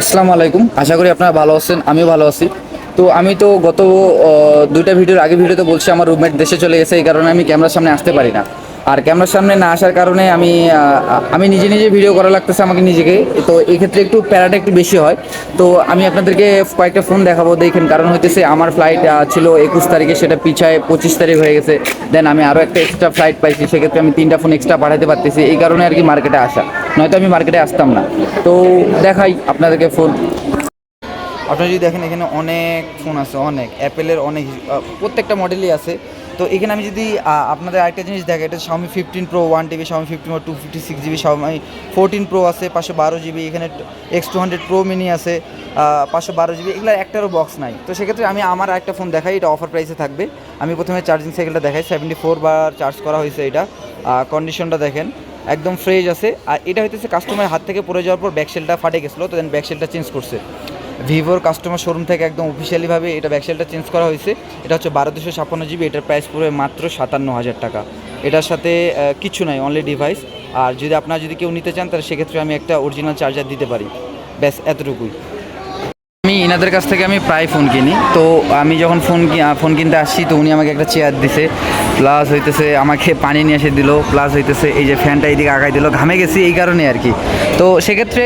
আসসালামু আলাইকুম। আশা করি আপনারা ভালো আছেন, আমিও ভালো আছি। তো আমি তো গত দুইটা ভিডিওর আগে ভিডিওতে বলছি আমার রুমমেট দেশে চলে গেছে, এই কারণে আমি ক্যামেরার সামনে আসতে পারি না। আর ক্যামেরার সামনে না আসার কারণে আমি আমি নিজে নিজে ভিডিও করা লাগতেছে আমাকে নিজেকে। তো এই ক্ষেত্রে একটু প্যারাটা একটু বেশি হয়। তো আমি আপনাদেরকে কয়েকটা ফোন দেখাবো, দেখেন, কারণ হইতেছে আমার ফ্লাইট ছিল একুশ তারিখে, সেটা পিছায় পঁচিশ তারিখ হয়ে গেছে। দেন আমি আরও একটা এক্সট্রা ফ্লাইট পাইছি, সেক্ষেত্রে আমি তিনটা ফোন এক্সট্রা পাঠাতে পারতেছি, এই কারণে আর কি মার্কেটে আসা। নয়তো আমি মার্কেটে আসতাম না। তো দেখাই আপনাদেরকে ফোন আপনারা যদি দেখেন এখানে অনেক ফোন আছে, অনেক। অ্যাপেলের অনেক প্রত্যেকটা মডেলই আছে। তো এখানে আমি যদি আপনাদের আরেকটা জিনিস দেখে এটা Xiaomi fifteen pro one TB Xiaomi fifteen pro two fifty six GB Xiaomi fourteen pro আছে, পাঁচশো বারো জিবি এখানে X two hundred pro mini আছে পাঁচশো বারো জিবি এগুলো একটারও বক্স নাই। তো সেক্ষেত্রে আমি আমার একটা ফোন দেখাই, এটা অফার প্রাইসে থাকবে। আমি প্রথমে চার্জিং সাইকেলটা দেখাই সেভেন্টি ফোর বার চার্জ করা হয়েছে এটা। কন্ডিশনটা দেখেন। একদম ফ্রেশ আছে। আর এটা হইতেছে কাস্টমারের হাত থেকে পড়ে যাওয়ার পর ব্যাকসেলটা ফাটে গেছিল, তো দেন ব্যাকসেলটা চেঞ্জ করছে। ভিভোর কাস্টমার শোরুম থেকে একদম অফিসিয়ালিভাবে এটা ব্যাকসেলটা চেঞ্জ করা হয়েছে। এটা হচ্ছে বারো দুশো ছাপ্পান্ন জিবি এটার প্রাইস পড়বে মাত্র সাতান্ন হাজার টাকা। এটার সাথে কিছু নাই অনলি ডিভাইস আর যদি আপনারা যদি কেউ নিতে চান, তাহলে সেক্ষেত্রে আমি একটা অরিজিনাল চার্জার দিতে পারি। ব্যাস, এতটুকুই। আমি এনাদের কাছ থেকে আমি প্রায় ফোন কিনি। তো আমি যখন ফোন ফোন কিনতে আসছি, তো উনি আমাকে একটা চেয়ার দিছে। প্লাস হইতেছে আমাকে পানি নিয়ে এসে দিল, প্লাস হইতেছে এই যে ফ্যানটা এইদিকে আগাই দিল, ঘামে গেছি এই কারণে আর কি। তো সেক্ষেত্রে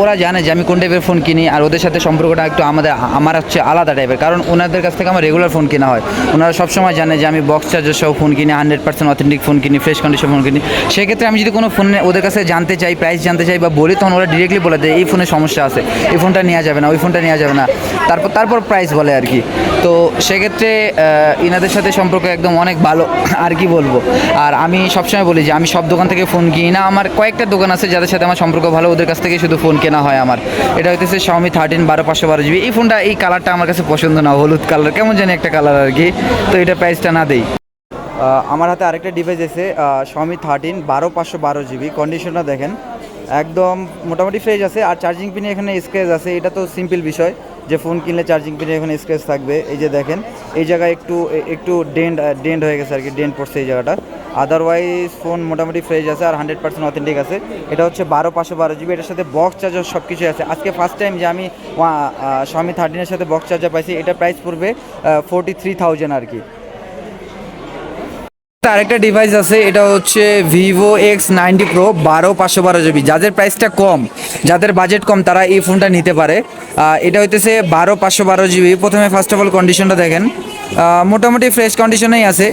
ওরা জানে যে আমি কোন টাইপের ফোন কিনি, আর ওদের সাথে সম্পর্কটা একটু আমাদের, আমার হচ্ছে আলাদা টাইপের কারণ ওনাদের কাছ থেকে আমার রেগুলার ফোন কেনা হয়। ওনারা সবসময় জানে যে আমি বক্স চার্জার সহ ফোন কিনি হান্ড্রেড পার্সেন্ট অথেন্টিক ফোন কিনি ফ্রেশ কন্ডিশন ফোন কিনি। সেক্ষেত্রে আমি যদি কোনো ফোন ওদের কাছে জানতে চাই প্রাইস জানতে চাই বা বলি, তখন ওরা ডিরেক্টলি বলে দেয়, এই ফোনে সমস্যা আছে, এই ফোনটা নেওয়া যাবে না, ওই ফোনটা নেওয়া যাবে না। তারপর তারপর প্রাইস বলে আর কি। তো সেক্ষেত্রে ইনাদের সাথে সম্পর্ক একদম অনেক ভালো, আর কি বলব? আর আমি সবসময় বলি যে, আমি সব দোকান থেকে ফোন কিনি। না, আমার কয়েকটা দোকান আছে যাদের সাথে আমার সম্পর্ক ভালো, ওদের কাছ থেকে শুধু ফোন কেনা হয় আমার। এটা হইতেছে শাওমি থার্টিন বারো পাঁচশো বারো জিবি এই ফোনটা, এই কালারটা আমার কাছে পছন্দ না, হলুদ কালার কেমন জানি একটা কালার আর কি। তো এটা প্রাইসটা না দেই। আমার হাতে আরেকটা ডিভাইস আছে শাওমি থার্টিন বারো পাঁচশো বারো জিবি কন্ডিশনটা দেখেন, একদম মোটামুটি ফ্রেশ আছে, আর চার্জিং পিনে এখানে স্ক্রেচ আছে, এটা তো সিম্পল বিষয়। যে ফোন কিনলে চার্জিং পিনে এখানে স্ক্র্যাচ থাকবে, এই যে দেখেন, এই জায়গায় একটু একটু ডেন্ট ডেন্ট হয়ে গেছে আর কি ডেন্ট পড়ছে এই জায়গাটা। আদারওয়াইজ ফোন মোটামুটি ফ্রেশ আছে আর হান্ড্রেড পার্সেন্ট অথেন্টিক আছে। এটা হচ্ছে বারো, পাঁচশো বারো জিবি এটার সাথে বক্স চার্জার সব কিছুই আছে। আজকে ফার্স্ট টাইম যে আমি স্বামী থার্টিনের সাথে বক্স চার্জার পাইছি, এটা প্রাইস পড়বে ফোরটি থ্রি থাউজেন্ড আর কি আরেকটা ডিভাইস আছে, এটা হচ্ছে ভিভো এক্স নাইনটি প্রো বারো পাঁচশো বারো জিবি যাদের প্রাইসটা কম, যাদের বাজেট কম, তারা এই ফোনটা নিতে পারে। এটা হইতেছে বারো পাঁচশো বারো জিবি প্রথমে ফার্স্ট অফ অল কন্ডিশনটা দেখেন। মোটামুটি ফ্রেশ কন্ডিশনেই আছে।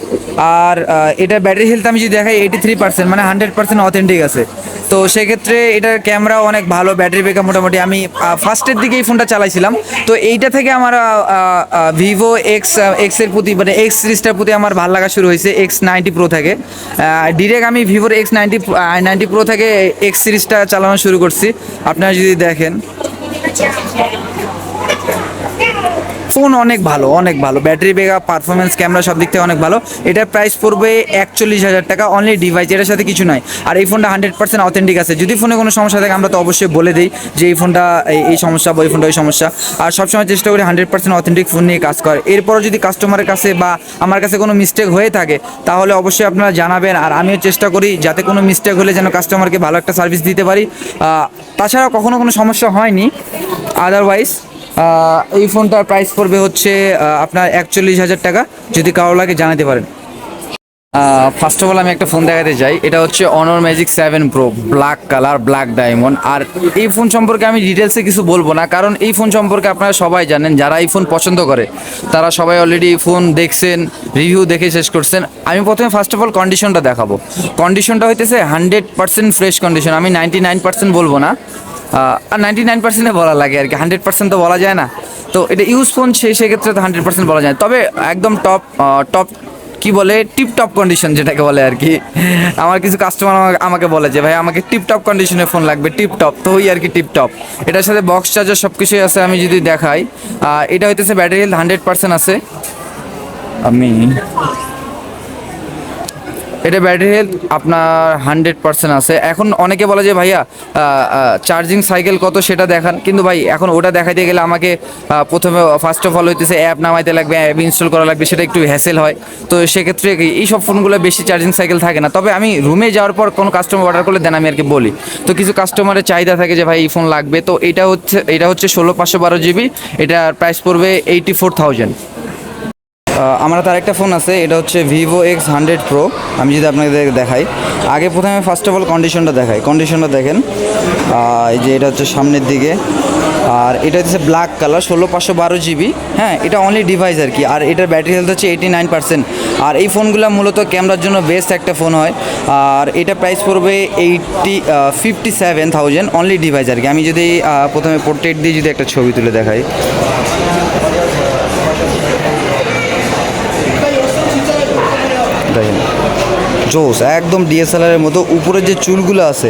আর এটা ব্যাটারি হেলথ আমি যদি দেখাই এইটি থ্রি পার্সেন্ট মানে হান্ড্রেড পার্সেন্ট অথেন্টিক আছে। তো সেক্ষেত্রে এটার ক্যামেরাও অনেক ভালো ব্যাটারি ব্যাকআপ মোটামুটি। আমি ফার্স্টের দিকে এই ফোনটা চালাইছিলাম। তো এইটা থেকে আমার ভিভো এক্স এক্সের প্রতি মানে এক্স সিরিজটার প্রতি আমার ভালো লাগা শুরু হয়েছে এক্স নাইনটি প্রো থেকে। ডিরেক্ট আমি ভিভোর এক্স নাইনটি নাইনটি প্রো থেকে এক্স সিরিজটা চালানো শুরু করছি। আপনারা যদি দেখেন। ফোন অনেক ভালো অনেক ভালো। ব্যাটারি ব্যাকআপ পারফরমেন্স ক্যামেরা সব দিক থেকে অনেক ভালো। এটার প্রাইস পড়বে একচল্লিশ হাজার টাকা অনলি ডিভাইস এটার সাথে কিছু নয় আর এই ফোনটা হান্ড্রেড পার্সেন্ট অথেন্টিক আছে। যদি ফোনে কোনো সমস্যা থাকে, আমরা তো অবশ্যই বলে দিই যে এই ফোনটা, এই- সমস্যা বা এই ফোনটা ওই সমস্যা। আর সবসময় চেষ্টা করি হান্ড্রেড পার্সেন্ট অথেন্টিক ফোন নিয়ে কাজ করে এরপরও যদি কাস্টমারের কাছে বা আমার কাছে কোনো মিস্টেক হয়ে থাকে, তাহলে অবশ্যই আপনারা জানাবেন। আর আমিও চেষ্টা করি যাতে কোনো মিস্টেক হলে যেন কাস্টমারকে ভালো একটা সার্ভিস দিতে পারি। তাছাড়া কখনো কোনো সমস্যা হয়নি। আদারওয়াইজ এই ফোনটার প্রাইস পড়বে হচ্ছে আপনার একচল্লিশ হাজার টাকা। যদি কারও লাগে জানাতে পারেন। ফার্স্ট অফ অল আমি একটা ফোন দেখাতে চাই। এটা হচ্ছে Honor magic seven pro black colour black diamond আর এই ফোন সম্পর্কে আমি ডিটেলসে কিছু বলব না, কারণ এই ফোন সম্পর্কে আপনারা সবাই জানেন, যারা এই ফোন পছন্দ করে, তারা সবাই অলরেডি এই ফোন দেখছেন রিভিউ দেখে শেষ করছেন। আমি প্রথমে ফার্স্ট অফ অল কন্ডিশনটা দেখাবো। কন্ডিশনটা হইতেছে হান্ড্রেড পার্সেন্ট ফ্রেশ কন্ডিশন আমি নাইনটি নাইন পার্সেন্ট বলব না। আর নাইনটি নাইন পার্সেন্টে বলা লাগে আর কি। হান্ড্রেড পার্সেন্ট তো বলা যায় না। তো এটা ইউজ ফোন সেই সেক্ষেত্রে তো হান্ড্রেড পার্সেন্ট বলা যায় তবে একদম টপ টপ কি বলে টিপটপ কন্ডিশন যেটাকে বলে আর কি। আমার কিছু কাস্টমার আমাকে বলে যে, ভাই, আমাকে টিপটপ কন্ডিশনে ফোন লাগবে টিপটপ তো ওই আর কি টিপটপ এটার সাথে বক্স চার্জার সব কিছুই আছে, আমি যদি দেখাই এটা হইতেছে ব্যাটারি হেলথ হান্ড্রেড পার্সেন্ট আছে। আমি এটা ব্যাটারি হেলথ আপনার হান্ড্রেড পার্সেন্ট আছে। এখন অনেকে বলে যে, ভাইয়া চার্জিং সাইকেল কত সেটা দেখান। কিন্তু ভাই, এখন ওটা দেখাইতে গেলে আমাকে প্রথমে ফার্স্ট অফ অল হইতেছে অ্যাপ নামাইতে লাগবে অ্যাপ ইনস্টল করা লাগবে, সেটা একটু হ্যাসেল হয়। তো সেক্ষেত্রে এই সব ফোনগুলো বেশি চার্জিং সাইকেল থাকে না। তবে আমি রুমে যাওয়ার পর কোনো কাস্টমার অর্ডার করলে দেন আমি আর কি বলি। তো কিছু কাস্টমারের চাহিদা থাকে যে, ভাই, এই ফোন লাগবে। তো এটা হচ্ছে এটা হচ্ছে ষোলো পাঁচশো বারো জিবি এটার প্রাইস পড়বে এইটি ফোর থাউজেন্ড আমার তার একটা ফোন আছে, এটা হচ্ছে ভিভো এক্স হান্ড্রেড প্রো আমি যদি আপনাকে দেখাই, আগে প্রথমে ফার্স্ট অফ অল কন্ডিশনটা দেখাই। কন্ডিশনটা দেখেন এই যে এটা হচ্ছে সামনের দিকে। আর এটা হচ্ছে ব্ল্যাক কালার ষোলো পাঁচশো বারো জিবি হ্যাঁ এটা অনলি ডিভাইস আর কি। আর এটার ব্যাটারি হেলথ হচ্ছে এইটি নাইন পার্সেন্ট আর এই ফোনগুলো মূলত ক্যামেরার জন্য বেস্ট একটা ফোন হয়। আর এটা প্রাইস পড়বে eighty fifty seven thousand only device আর কি। আমি যদি প্রথমে পোর্ট্রেট দিয়ে যদি একটা ছবি তুলে দেখাই। জোস, একদম ডিএসএলআর এর মতো উপরের যে চুলগুলো আছে,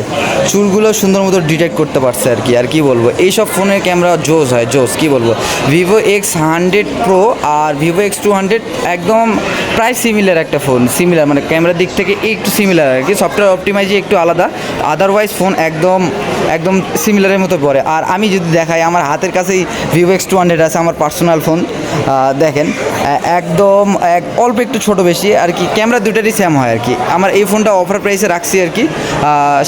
চুলগুলো সুন্দর মতো ডিটেক্ট করতে পারছে আর কি আর কি বলব? এইসব ফোনের ক্যামেরা জোস হয়, জোস, কি বলব? ভিভো এক্স হান্ড্রেড প্রো আর ভিভো এক্স টু হান্ড্রেড একদম প্রায় সিমিলার একটা ফোন সিমিলার মানে ক্যামেরার দিক থেকে একটু সিমিলার আর কি সফটওয়্যার অপটিমাইজে একটু আলাদা আদারওয়াইজ ফোন একদম একদম সিমিলারের মতো পড়ে আর আমি যদি দেখাই, আমার হাতের কাছেই ভিভো এক্স টু হান্ড্রেড আছে, আমার পার্সোনাল ফোন দেখেন একদম, এক, অল্প একটু ছোট বেশি, আর কি, ক্যামেরা দুটারই সেম হয় আর কি। আমার এই ফোনটা অফার প্রাইসে রাখছি আর কি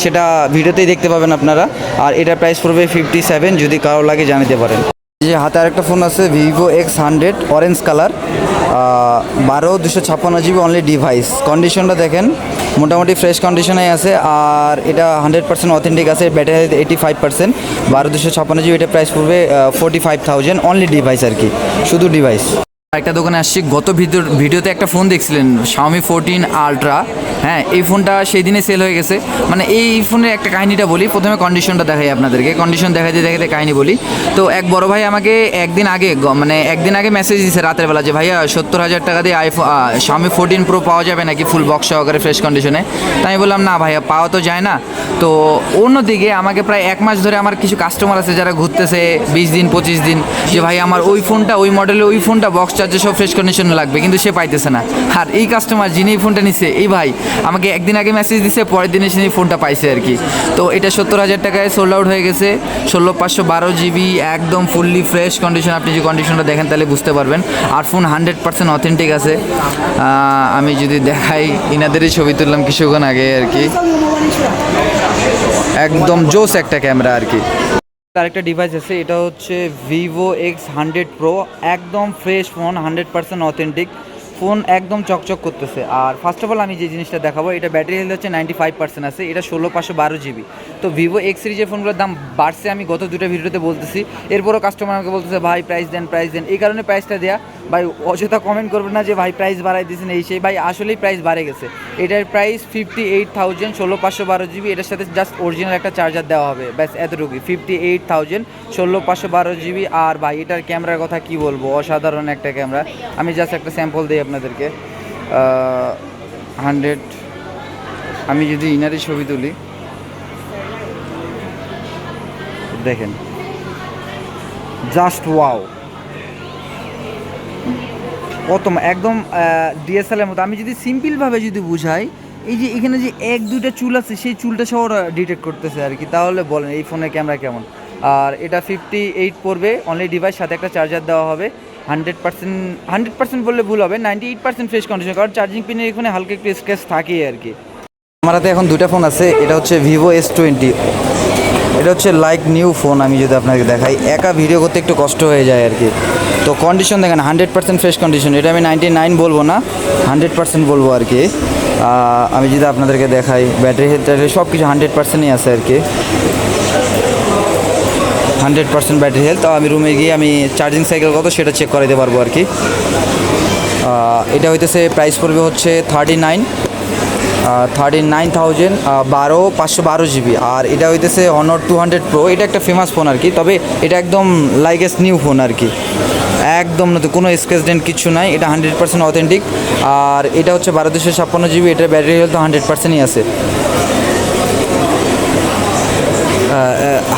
সেটা ভিডিওতেই দেখতে পাবেন আপনারা। আর এটার প্রাইস পড়বে ফিফটি সেভেন যদি কারও লাগে জানিতে পারেন। যে হাতে আরেকটা ফোন আছে Vivo X hundred orange colour বারো দুশো ছাপ্পান্ন জিবি অনলি ডিভাইস কন্ডিশনটা দেখেন, মোটামুটি ফ্রেশ কন্ডিশনে আছে, আর এটা হান্ড্রেড পার্সেন্ট অথেন্টিক আছে ব্যাটারি এইটি ফাইভ পার্সেন্ট বারো দুশো ছাপ্পান্ন জিবি, এটা প্রাইস পড়বে forty five thousand only device আর কি, শুধু ডিভাইস একটা দোকানে আসছি, গত ভিডিও, ভিডিওতে একটা ফোন দেখছিলেন শাওমি ফোরটিন আলট্রা হ্যাঁ এই ফোনটা সেই দিনে সেল হয়ে গেছে। মানে এই ফোনের একটা কাহিনিটা বলি, প্রথমে কন্ডিশনটা দেখাই আপনাদেরকে। কন্ডিশন দেখাতে দেখাতে কাহিনি বলি। তো এক বড় ভাই আমাকে একদিন আগে মানে একদিন আগে মেসেজ দিয়েছে রাতের বেলা যে, ভাইয়া, সত্তর হাজার টাকা দিয়ে আইফোন শাওমি ফোরটিন প্রো পাওয়া যাবে নাকি ফুল বক্স সহকারে ফ্রেশ কন্ডিশনে তাই আমি বললাম, না ভাইয়া, পাওয়া তো যায় না। তো অন্যদিকে আমাকে প্রায় এক মাস ধরে আমার কিছু কাস্টমার আছে যারা ঘুরতেছে, বিশ দিন, পঁচিশ দিন, যে ভাই আমার ওই ফোনটা ওই মডেলের ওই ফোনটা বক্স চার্জে সব ফ্রেশ কন্ডিশনে লাগবে, কিন্তু সে পাইতেছে না। আর এই কাস্টমার যিনি এই ফোনটা নিছে, এই ভাই, আমাকে একদিন আগে মেসেজ দিছে, পরের দিনে সে ফোনটা পাইছে আর কি। তো এটা সত্তর হাজার টাকায় সোল্ড আউট হয়ে গেছে। ষোলো পাঁচশো বারো জিবি একদম ফুললি ফ্রেশ কন্ডিশন আপনি যে কন্ডিশনটা দেখেন, তাহলে বুঝতে পারবেন। আর ফোন হান্ড্রেড পার্সেন্ট অথেন্টিক আছে। আমি যদি দেখাই, ইনাদেরই ছবি তুললাম কিছুক্ষণ আগে আর কি। একদম জোস একটা ক্যামেরা আর কি। আরেকটা ডিভাইস আছে, এটা হচ্ছে ভিভো এক্স হান্ড্রেড প্রো একদম fresh phone hundred percent authentic phone একদম চকচক করতেছে। আর ফার্স্ট অফ অল আমি যে জিনিসটা দেখাবো, এটা ব্যাটারি হেলথ হচ্ছে নাইনটি ফাইভ পার্সেন্ট আছে, এটা ষোলো পাঁচশো বারো জিবি তো ভিভো এক্স সিরিজের ফোনগুলোর দাম বাড়ছে, আমি গত দুটো ভিডিওতে বলতেছি। এরপরও কাস্টমার আমাকে বলতেছে, ভাই প্রাইস দেন প্রাইস দেন। এই কারণে প্রাইসটা দেয়া, ভাই, অযথা কমেন্ট করবেন না যে, ভাই প্রাইস বাড়াই দিয়েছেন এই সেই। ভাই, আসলেই প্রাইস বাড়ে গেছে। এটার প্রাইস ফিফটি এইট থাউজেন্ড ষোলো পাঁচশো বারো জিবি এটার সাথে জাস্ট অরিজিনাল একটা চার্জার দেওয়া হবে। ব্যাস, এতটুকুই। ফিফটি এইট থাউজেন্ড ষোলো পাঁচশো বারো জিবি আর ভাই, এটার ক্যামেরার কথা কি বলব? অসাধারণ একটা ক্যামেরা আমি জাস্ট একটা স্যাম্পল দিই আপনাদেরকে হান্ড্রেড আমি যদি ইনারি ছবি তুলি, দেখেন জাস্ট ওয়াও কত একদম ডিএসএলএর মতো। আমি যদি সিম্পলভাবে যদি বুঝাই, এই যে এখানে যে এক, দুইটা চুল আছে, সেই চুলটা সহ ডিটেক্ট করতেছে আর কি। তাহলে বলেন, এই ফোনের ক্যামেরা কেমন? আর এটা ফিফটি এইট পড়বে অনলি ডিভাইস সাথে একটা চার্জার দেওয়া হবে। হান্ড্রেড পার্সেন্ট হান্ড্রেড পার্সেন্ট বললে ভুল হবে, ninety eight percent fresh condition কারণ চার্জিং পিনের এখানে হালকা একটু স্ক্র্যাচ থাকেই আর কি। আমার হাতে এখন দুটা ফোন আছে, এটা হচ্ছে ভিভো এস টোয়েন্টি এটা হচ্ছে লাইক নিউ ফোন আমি যদি আপনাকে দেখাই। একা ভিডিও করতে একটু কষ্ট হয়ে যায় আর কি। তো কন্ডিশন দেখেন, হান্ড্রেড পার্সেন্ট ফ্রেশ কন্ডিশন এটা আমি নাইনটি নাইন বলব না, হান্ড্রেড পার্সেন্ট বলব আর কি। আমি যদি আপনাদেরকে দেখাই ব্যাটারি হেলথ সব কিছু হান্ড্রেড পার্সেন্টই আছে আর কি। হান্ড্রেড পার্সেন্ট ব্যাটারি হেলথ আমি রুমে গিয়ে আমি চার্জিং সাইকেল কত সেটা চেক করাইতে পারব আর কি। এটা হইতেছে প্রাইস পড়বে হচ্ছে thirty nine thirty nine thousand বারো, পাঁচশো বারো জিবি আর এটা হইতেছে অনর টু হান্ড্রেড প্রো এটা একটা ফেমাস ফোন আর কি, তবে এটা একদম লাইগেস্ট নিউ ফোন আর কি। একদম নতুন, কোনো স্ক্রেচডেন্ট কিছু নাই, এটা হান্ড্রেড পার্সেন্ট অথেন্টিক আর এটা হচ্ছে বারো দুশো ছাপ্পান্ন জিবি এটার ব্যাটারি হেলথ হান্ড্রেড পার্সেন্টই আছে।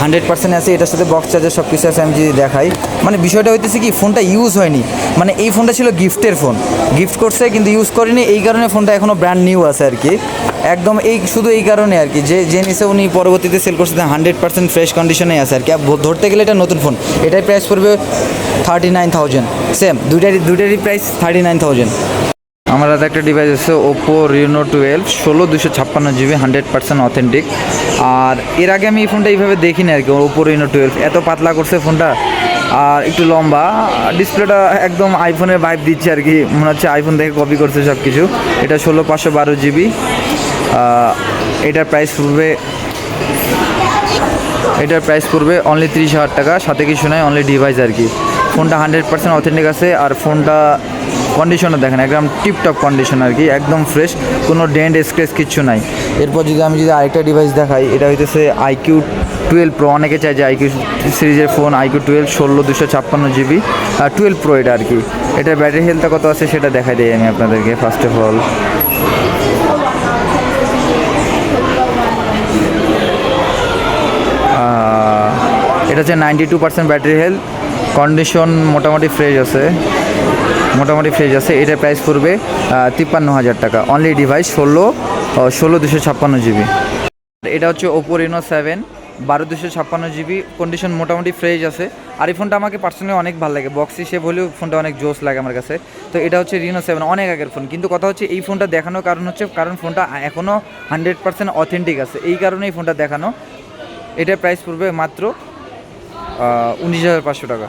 হান্ড্রেড পার্সেন্ট আছে, এটার সাথে বক্স চার্জার সব কিছু আছে, আমি যদি দেখাই। মানে বিষয়টা হইতেছে কি, ফোনটা ইউজ হয়নি। মানে এই ফোনটা ছিল গিফটের ফোন। গিফট করছে, কিন্তু ইউজ করিনি, এই কারণে ফোনটা এখনও ব্র্যান্ড নিউ আছে আর কি। একদম এই, শুধু এই কারণে আর কি, যে যে নিচে উনি পরবর্তীতে সেল করছে হান্ড্রেড পার্সেন্ট ফ্রেশ কন্ডিশনে আছে আর কি। ধরতে গেলে এটা নতুন ফোন এটার প্রাইস পড়বে থার্টি নাইন থাউজেন্ড সেম দুইটারই দুইটারই প্রাইস থার্টি নাইন থাউজেন্ড আমার হাতে একটা ডিভাইস আছে ওপো রিনো টুয়েলভ ষোলো দুশো ছাপ্পান্ন জিবি হান্ড্রেড পার্সেন্ট অথেন্টিক আর এর আগে আমি এই ফোনটা এইভাবে দেখিনি আর কি ওপো রিনো টুয়েলভ এত পাতলা করছে ফোনটা আর একটু লম্বা। ডিসপ্লেটা একদম আইফোনের ভাইব দিচ্ছে আর কি, মনে হচ্ছে আইফোন দেখে কপি করছে সব কিছু এটা ষোলো পাঁচশো বারো জিবি এটার প্রাইস পড়বে, এটার প্রাইস পড়বে অনলি তিরিশ হাজার টাকা, সাথে কিছু নয় অনলি ডিভাইস আর কি। ফোনটা হান্ড্রেড পার্সেন্ট অথেন্টিক আছে, আর ফোনটা কন্ডিশনও দেখেন, একদম টিপটপ কন্ডিশন আর কি, একদম ফ্রেশ কোনো ডেন্ট স্ক্রেচ কিচ্ছু নাই। এরপর যদি আমি যদি আরেকটা ডিভাইস দেখাই, এটা হইতেছে আইকিউ টুয়েলভ প্রো অনেকে চাই যে আইকিউ সিরিজের ফোন আইকিউ টুয়েলভ ষোলো, দুশো ছাপ্পান্ন জিবি আর টুয়েলভ প্রো এটা আর কি। এটা ব্যাটারি হেলথটা কত আছে সেটা দেখাই দিই আমি আপনাদেরকে ফার্স্ট অফ অল এটা হচ্ছে ninety two percent battery health condition মোটামুটি ফ্রেশ আছে। মোটামুটি ফ্রেশ আছে। এটার প্রাইস পড়বে তিপ্পান্ন হাজার টাকা। অনলি ডিভাইস ষোলো ষোলো দুশো ছাপ্পান্ন জিবি। এটা হচ্ছে ওপো রিনো সেভেন বারো দুশো ছাপ্পান্ন জিবি। কন্ডিশন মোটামুটি ফ্রেশ আছে। আর এই ফোনটা আমাকে পার্সোনালি অনেক ভালো লাগে। বক্সি সে হলেও ফোনটা অনেক জোস লাগে আমার কাছে। তো এটা হচ্ছে রিনো সেভেন অনেক আগের ফোন কিন্তু কথা হচ্ছে এই ফোনটা দেখানোর কারণ হচ্ছে, কারণ ফোনটা এখনও হান্ড্রেড পার্সেন্ট অথেন্টিক আছে। এই কারণে এই ফোনটা দেখানো। এটার প্রাইস পড়বে মাত্র উনিশ হাজার পাঁচশো টাকা।